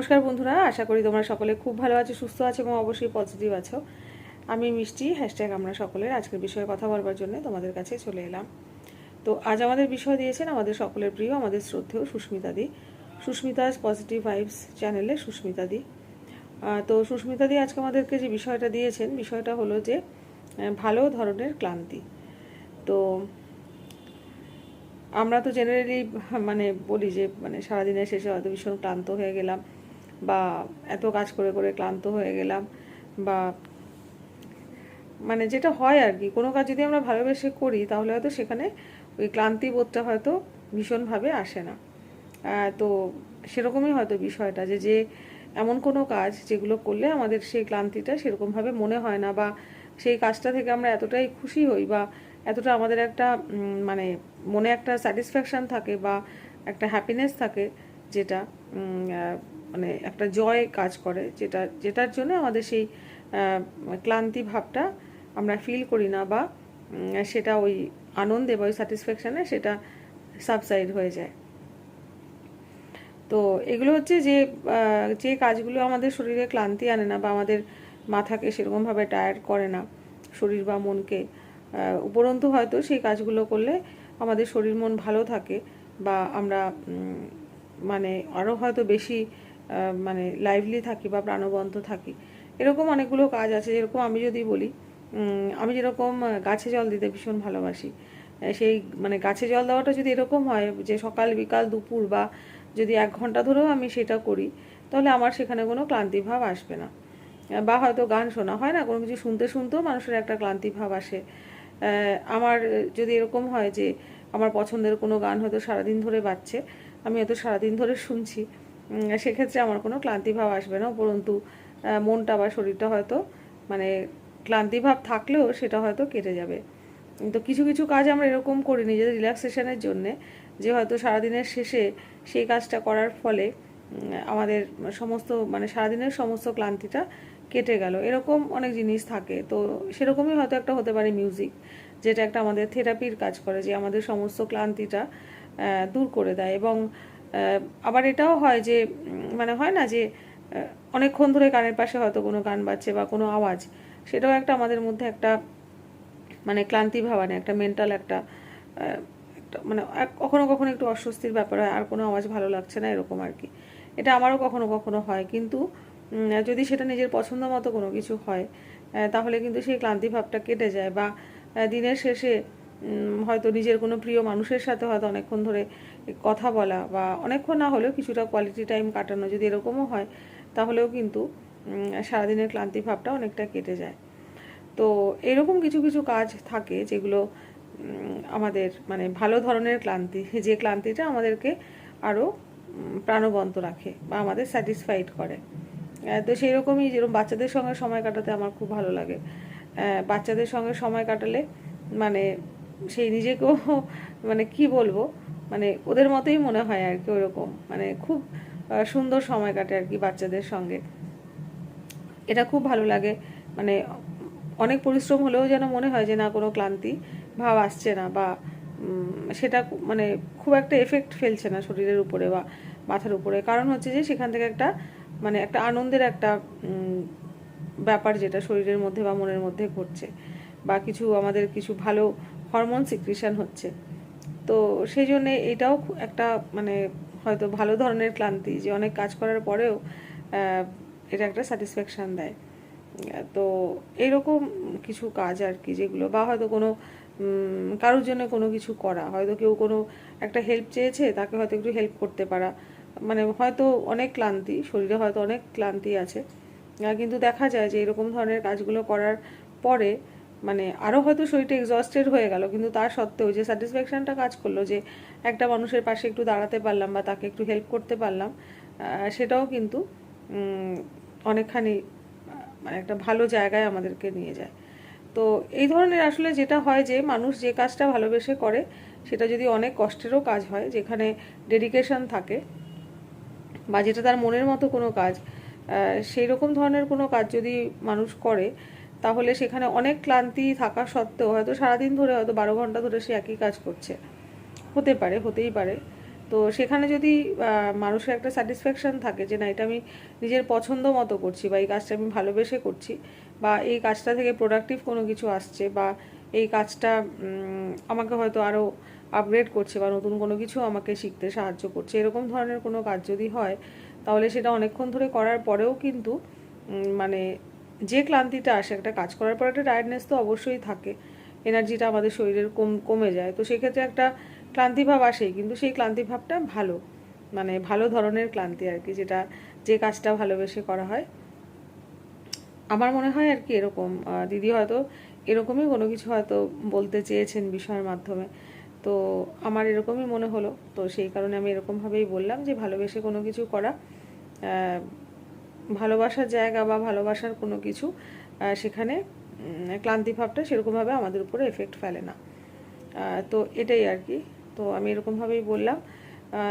নমস্কার বন্ধুরা, আশা করি তোমরা সকলে খুব ভালো আছো, সুস্থ আছো এবং অবশ্যই পজিটিভ আছো। আমি মিষ্টি হ্যাশট্যাগ আমরা সকলের আজকের বিষয়ে কথা বলবার জন্য তোমাদের কাছে চলে এলাম। তো আজ আমাদের বিষয় দিয়েছেন আমাদের সকলের প্রিয়, আমাদের শ্রদ্ধেয় সুস্মিতা দি। সুস্মিতাস পজিটিভ ভাইবস চ্যানেলে সুস্মিতা দি। তো সুস্মিতা দি আজকে আমাদেরকে যে বিষয়টা দিয়েছেন, বিষয়টা হলো যে ভালো ধরনের ক্লান্তি। তো আমরা তো জেনারেলি মানে বলি যে মানে সারাদিনের শেষে হয়তো ভীষণ ক্লান্ত হয়ে গেলাম। বা এত কাজ করে করে ক্লান্ত হয়ে গেলাম বা মানে যেটা হয় আর কি, কোনো কাজ যদি আমরা ভালোবেসে করি তাহলে হয়তো সেখানে ওই ক্লান্তি বোধটা হয়তো ভীষণভাবে আসে না। তো সেরকমই হয়তো বিষয়টা যে যে এমন কোনো কাজ যেগুলো করলে আমাদের সেই ক্লান্তিটা সেরকমভাবে মনে হয় না বা সেই কাজটা থেকে আমরা এতটাই খুশি হই বা এতটা আমাদের একটা মানে মনে একটা স্যাটিসফ্যাকশান থাকে বা একটা হ্যাপিনেস থাকে যেটা মানে একটা জয় কাজ করে, যেটা, যেটার জন্য আমাদের সেই ক্লান্তি ভাবটা আমরা ফিল করি না বা সেটা ওই আনন্দে বা ওই স্যাটিসফ্যাকশানে সেটা সাবসাইড হয়ে যায়। তো এগুলো হচ্ছে যে যে কাজগুলো আমাদের শরীরে ক্লান্তি আনে না বা আমাদের মাথাকে সেরকমভাবে টায়ার্ড করে না, শরীর বা মনকে উপরন্তু হয়তো সেই কাজগুলো করলে আমাদের শরীর মন ভালো থাকে বা আমরা মানে আরও হয়তো বেশি মানে লাইভলি থাকি বা প্রাণবন্ত থাকি। এরকম অনেকগুলো কাজ আছে, যেরকম আমি যদি বলি আমি যেরকম গাছে জল দিতে ভীষণ ভালোবাসি। সেই মানে গাছে জল দেওয়াটা যদি এরকম হয়, যে সকাল, বিকাল, দুপুর বা যদি এক ঘণ্টা ধরেও আমি সেটা করি, তাহলে আমার সেখানে কোনো ক্লান্তি ভাব আসবে না। বা হয়তো গান শোনা হয় না, কোনো কিছু শুনতে শুনতেও মানুষের একটা ক্লান্তি ভাব আসে আমার যদি এরকম হয় যে, আমার পছন্দের কোনো গান হয়তো সারাদিন ধরে বাজছে, আমি হয়তো সারাদিন ধরে শুনছি। সেক্ষেত্রে আমার কোনো ক্লান্তিভাব আসবে না উপরন্তু মনটা বা শরীরটা হয়তো মানে ক্লান্তিভাব থাকলেও সেটা হয়তো কেটে যাবে। তো কিছু কিছু কাজ আমরা এরকম করি নিজেদের রিল্যাক্সেশনের জন্যে, যে হয়তো সারাদিনের শেষে সেই কাজটা করার ফলে আমাদের সমস্ত মানে সারাদিনের সমস্ত ক্লান্তিটা কেটে গেল। এরকম অনেক জিনিস থাকে। তো সেরকমই হয়তো একটা হতে পারে মিউজিক, যেটা একটা আমাদের থেরাপির কাজ করে, যে আমাদের সমস্ত ক্লান্তিটা দূর করে দেয়। এবং আবার এটাও হয় যে মানে হয় না যে অনেকক্ষণ ধরে কানের পাশে হয়তো কোনো গান বাজছে বা কোনো আওয়াজ, সেটাও একটা আমাদের মধ্যে একটা মানে ক্লান্তি ভাবানে, একটা মেন্টাল একটা মানে কখনো কখনো একটু অস্বস্তির ব্যাপার হয়, আর কোনো আওয়াজ ভালো লাগছে না, এরকম আর কি। এটা আমারও কখনো কখনো হয়, কিন্তু যদি সেটা নিজের পছন্দ মতো কোনো কিছু হয় তাহলে কিন্তু সেই ক্লান্তি ভাবটা কেটে যায় বা দিনের শেষে হয়তো নিজের কোনো প্রিয় মানুষের সাথে হয়তো অনেকক্ষণ ধরে কথা বলা বা অনেকক্ষণ না হলেও কিছুটা কোয়ালিটি টাইম কাটানো যদি এরকমও হয়, তাহলেও কিন্তু সারাদিনের ক্লান্তি ভাবটা অনেকটা কেটে যায়। তো এরকম কিছু কিছু কাজ থাকে যেগুলো আমাদের মানে ভালো ধরনের ক্লান্তি, যে ক্লান্তিটা আমাদেরকে আরও প্রাণবন্ত রাখে বা আমাদের স্যাটিসফাইড করে। তো সেই রকমই যেরকম বাচ্চাদের সঙ্গে সময় কাটাতে আমার খুব ভালো লাগে। বাচ্চাদের সঙ্গে সময় কাটালে মানে সেই নিজেকেও মানে কি বলব? মানে ওদের মতোই মনে হয় আর কি ওরকম। মানে খুব সুন্দর সময় কাটে আর কি বাচ্চাদের সঙ্গে। এটা খুব ভালো লাগে। মানে অনেক পরিশ্রম হলেও যেন মনে হয় যে না, কোনো ক্লান্তি ভাব আসছে না বা সেটা মানে খুব একটা এফেক্ট ফেলছে না শরীরের উপরে বা মাথার উপরে। কারণ হচ্ছে যে সেখান থেকে একটা মানে একটা আনন্দের একটা ব্যাপার যেটা শরীরের মধ্যে বা মনের মধ্যে ঘটছে। বা কিছু আমাদের কিছু ভালো হরমোন সিক্রিশন হচ্ছে। তো সেই জন্যে এটাও একটা মানে হয়তো ভালো ধরনের ক্লান্তি যে অনেক কাজ করার পরেও এটা একটা স্যাটিসফ্যাকশান দেয়। তো এরকম কিছু কাজ আর কি যেগুলো বা হয়তো কোনো কারোর জন্য কোনো কিছু করা, হয়তো কেউ কোনো একটা হেল্প চেয়েছে তাকে হয়তো একটু হেল্প করতে পারা। মানে হয়তো অনেক ক্লান্তি, শরীরে হয়তো অনেক ক্লান্তি আছে। কিন্তু দেখা যায় যে এরকম ধরনের কাজগুলো করার পরে মানে আরও হয়তো শরীরটা এক্সস্টেড হয়ে গেল, কিন্তু তার সত্ত্বেও যে স্যাটিসফ্যাকশনটা কাজ করল, যে একটা মানুষের পাশে একটু দাঁড়াতে পারলাম বা তাকে একটু হেল্প করতে পারলাম সেটাও কিন্তু অনেকখানি মানে একটা ভালো জায়গায় আমাদেরকে নিয়ে যায়। তো এই ধরনের আসলে যেটা হয় যে, মানুষ যে কাজটা ভালোবেসে করে, সেটা যদি অনেক কষ্টেরও কাজ হয়, যেখানে ডেডিকেশন থাকে, বা যেটা তার মনের মতো কোনো কাজ সেই রকম ধরনের কোনো কাজ যদি মানুষ করে তাহলে সেখানে অনেক ক্লান্তি থাকা সত্ত্বেও হয়তো সারাদিন ধরে হয়তো বারো ঘণ্টা ধরে সে একই কাজ করছে। হতে পারে, হতেই পারে। তো সেখানে যদি মানুষের একটা স্যাটিসফ্যাকশন থাকে যে না, এটা আমি নিজের পছন্দ মতো করছি বা এই কাজটা আমি ভালোবেসে করছি বা এই কাজটা থেকে প্রোডাক্টিভ কোনো কিছু আসছে বা এই কাজটা আমাকে হয়তো আরও আপগ্রেড করছে বা নতুন কোনো কিছু আমাকে শিখতে সাহায্য করছে, এরকম ধরনের কোনো কাজ যদি হয়, তাহলে সেটা অনেকক্ষণ ধরে করার পরেও কিন্তু মানে যে ক্লান্তিটা আসে, একটা কাজ করার পর একটা টায়ার্ডনেস তো অবশ্যই থাকে। এনার্জিটা আমাদের শরীরের কম, কমে যায়। তো সেক্ষেত্রে একটা ক্লান্তি ভাব আসেই, কিন্তু সেই ক্লান্তি ভাবটা ভালো। মানে ভালো ধরনের ক্লান্তি আর কি, যেটা যে কাজটা ভালোবেসে করা হয়। আমার মনে হয় আর কি এরকম। দিদি হয়তো এরকমই কোনো কিছু হয়তো বলতে চেয়েছেন বিষয়ের মাধ্যমে। তো আমার এরকমই মনে হলো। তো সেই কারণে আমি এরকমভাবেই বললাম যে ভালোবেসে কোনো কিছু করা ভালোবাসার জায়গা বা ভালোবাসার কোনো কিছু সেখানে ক্লান্তি ভাবটা সেরকমভাবে আমাদের উপরে এফেক্ট ফেলে না। তো এটাই আর কি। তো আমি এরকমভাবেই বললাম।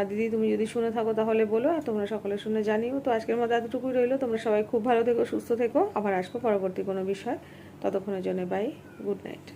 দিদি, তুমি যদি শুনে থাকো তাহলে বলো, আর তোমরা সকলে শুনে জানিও। তো আজকের মতো এতটুকুই রইল। তোমরা সবাই খুব ভালো থেকো, সুস্থ থেকো। আবার আসব পরবর্তী কোনো বিষয়। ততক্ষণের জন্য বাই গুড নাইট